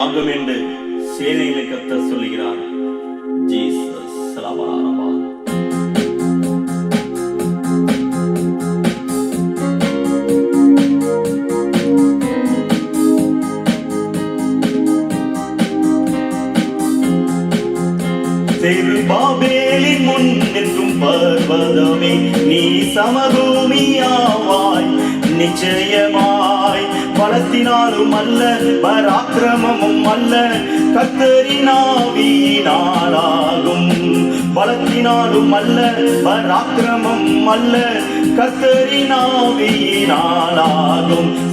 ஆகும் என்று சேனைகளை கத்த சொல்லுகிறார். ஜீசஸ் சலவாரமா பாபேலின் முன் நிற்கும் பர்வதமே நீ சமபூமியாவாய் நிச்சயமாய் பலத்தினாலும் அல்ல பராக்கிரமமும் அல்ல. கத்தரினாவியினாலாகும் பலத்தினாலும் அல்ல பராக்கிரமம் அல்ல. கத்தரினாவியினாலாகும்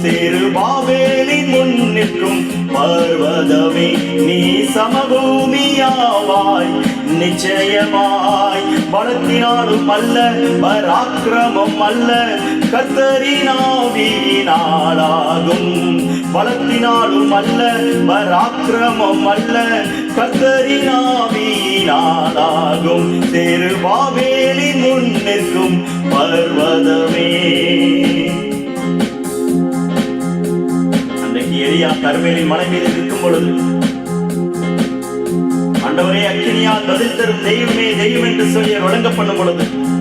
சேரு பாபேலின் முன் நிற்கும் பர்வதமே நீ சமபூமியாவாய் நிச்சயமாய். பலத்தினாலும் அல்ல பராக்கிரமம் அல்ல. கத்தரினாவியினாலாகும் பலத்தினாலும் அல்ல பராக்கிரமம் அல்ல கத்தரினாவியினாலாகும் தெருவாவேலி முன் நிற்கும் பர்வதமே. அன்னைக்கு எரியா கருமேலி மலை மீது நிற்கும் பொழுது ஆண்டவரே அக்கினியால் பதில் தரும் தெய்வமே தெய்வம் என்று சொல்லி வழங்கப்படும் வழங்க பொழுது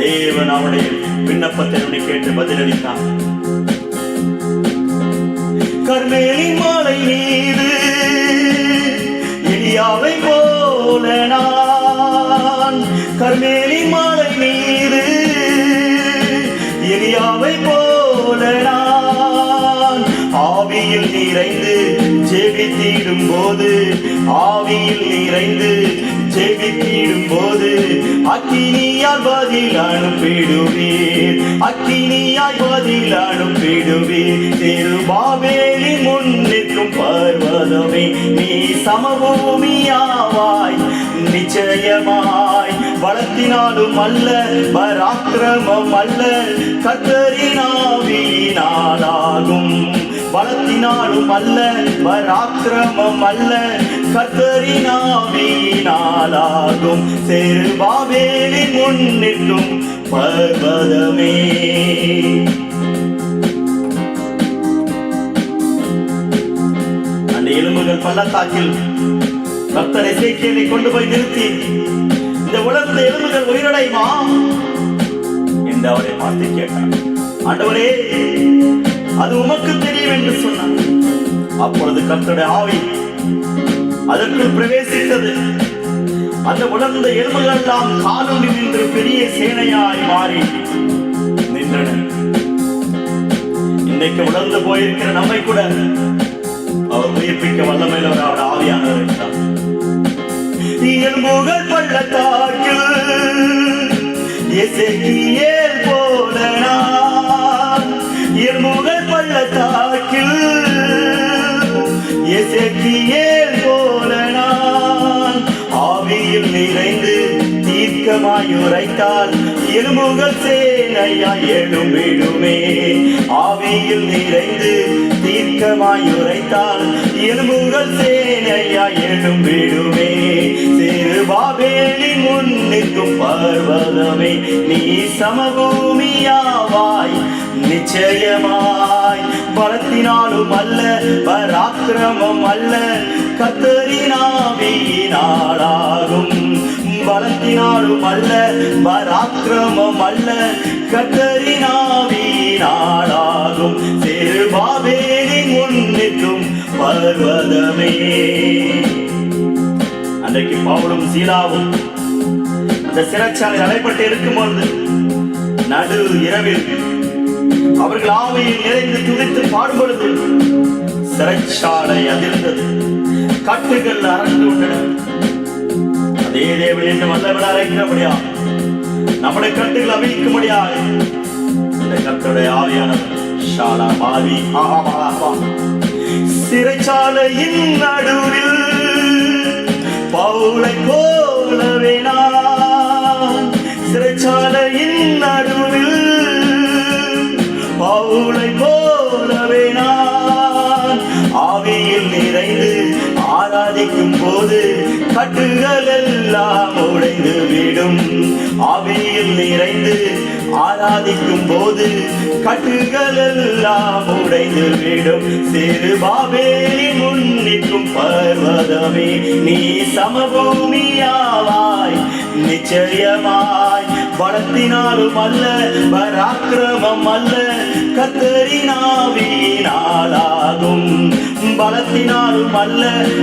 தேவன் அவனுடைய விண்ணப்பத்தை அவனை கேட்டு பதிலளித்தான். கர்மேலி மாலை மீது எலியாவை போல நான். கர்மேலி மாலை மீது எலியாவை போல நான். ஆவியில் நிறைந்து ஜெபித்திடும் போது ஆவியில் நிறைந்து ஜெபித்திடும் போது அக்கினியால் பதில் அனுப்பிடுவீர் அக்கினியால் பதில் அனுப்பிடுவீர் திருபாவேலின் முன் நிற்கும் பர்வதமே நீ சமபூமியாவாய் நிச்சயமாய். பலத்தினாலும் அல்ல பராக்கிரமம் அல்ல கத்தரினாவினா பலத்தினாலும் அல்ல பராக்கிரமம் அல்ல. கத்தரினாவினாலாகும் செருபாவேலின் முன் பர்வதமே. அந்த எலும்புகள் பள்ளத்தாக்கில் பக்தரை எசேக்கியேலை கொண்டு போய் நிறுத்தி இந்த உலகத்தில் எலும்புகள் உயிரடைமா என்று அவரை பார்த்து கேட்டார் ஆண்டவரே அது உமக்கு தெரியும் என்று சொன்னார். அப்பொழுது கர்த்தருடைய ஆவி அதற்குள் பிரவேசித்தது. அந்த உலர்ந்த எலும்புகள் எல்லாம் காலம் நின்று பெரிய சேனையாய் மாறி நின்றன. இன்னைக்கு உணர்ந்து போயிருக்கிற நம்மை கூட அவர் உயிர்ப்பிக்க வல்லமையில் அவர் ஆவியானவர் இருக்கிறார். எலும்புகள் பள்ளத்தாக்கு எசேக்கியேல் உரைத்தால் எலும்புகள் சேனையாய் எழுமிடுமே ஆவியில் நிறைந்து தீர்க்கமாய் உரைத்தால் எலும்புகள் சேனையாய் எழும்பிடுமே சிறு பாபேலின் முன் நிற்கும் பர்வதமே நீ சமபூமியாவாய் நிச்சயமாய். பலத்தினாலும் அல்ல பராக்கிரமம் அல்ல கத்தரினாவியினாலாகும் பலத்தினாலும் அல்ல பராக்கிரமம் அல்ல. கத்தரினாவியினாலாகும் செருபாபேலின் முன்னிற்கும் பர்வதமே. அன்றைக்கு பவுலும் சீலாவும் அந்த சிறைச்சாலை அடைப்பட்டு இருக்கும் பொழுது நடு இரவில் அவர்கள் ஆவியில் நிறைந்து துதித்து பாடும் சிறைச்சாலை அதிர்ந்தது. கட்டுகள் அரண்டு கொண்டன அதே தேவன் என்று வல்லவன் அழைக்கிறபடியா நம்முடைய கட்டுகள் அவிழ்க்க இந்த கத்துடைய ஆவியானவர் ஷாலா பாவி. ஆஹா சிறைச்சாலையின் நடுவில் பவுளை போலவே சாதிக்கும் போது கட்டுகள் எல்லாம் உடைந்து விடும். ஆவியில் நிறைந்து ஆராதிக்கும் போது கட்டுகள் எல்லாம் உடைந்து விடும். சிறு பாபேலின் முன்னிற்கும் பர்வதமே நீ சமபூமியாவாய் நிச்சயமாய். பலத்தினாலும் அல்ல பராக்கிரமம் அல்ல கத்தரி பலத்தினாலும் அல்ல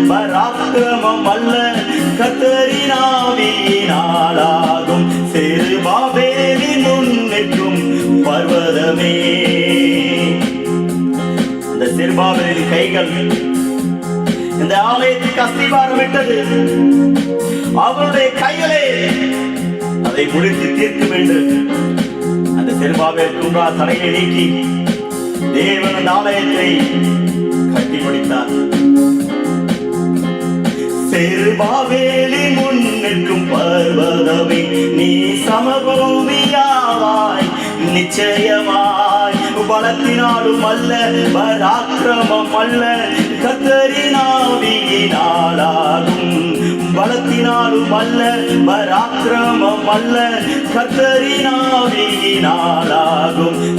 பராக்கிரமம் அல்ல. கத்தரினாவினாலாகும் சிறு பாபேலின் முன்னிற்கும் பர்வதமே. அந்த சிறுபாபேலின் கைகள் இந்த ஆலயத்துக்கு அஸ்திபாரம் விட்டது அவருடைய கைகளே அதை முடித்து தீர்க்கும் என்று அந்த செருபாபேல் குன்றா தலையை நீக்கி தேவன் அந்த ஆலயத்தை செருபாவேலி முடித்தார் செருபாவேலின் பர்வதமே நீ சமபூமியாவாய் நிச்சயமாய். பலத்தினாலும் அல்ல பராக்கிரமம் அல்ல கத்தரினாவியினாலாகும் பலத்தினாலும் அல்ல பராக்கிரமம் அல்ல கத்தரினாவியினாலாகும்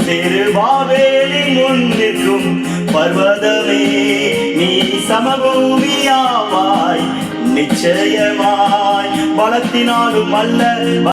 திருவாவேலின் முன்னிற்கும் நிற்கும் சமபூமியாவாய் நிச்சயமாய் பலத்தினாலும் அல்ல